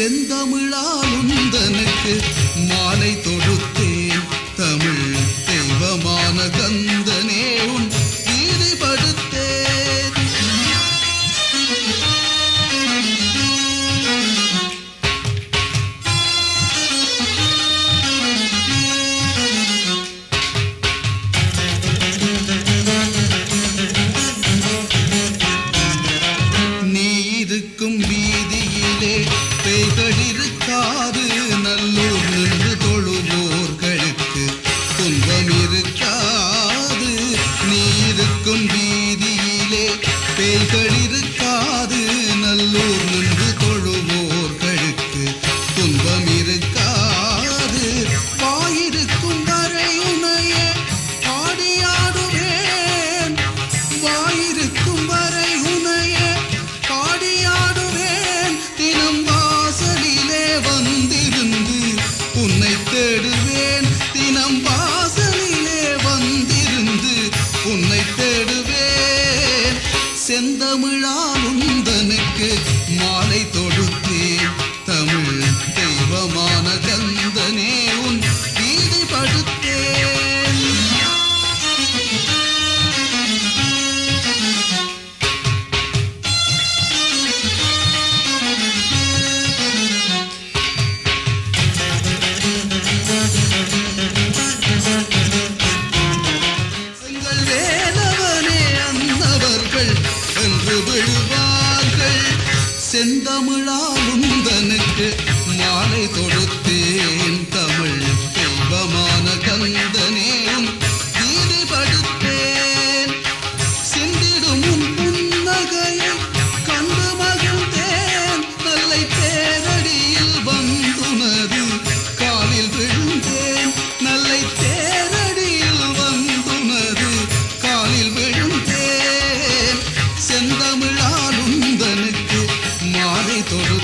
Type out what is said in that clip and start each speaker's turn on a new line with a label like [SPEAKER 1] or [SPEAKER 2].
[SPEAKER 1] செந்தமிழால் உந்தனுக்கு மாலை செந்தமிழால் உந்தனுக்கு மாலை todo.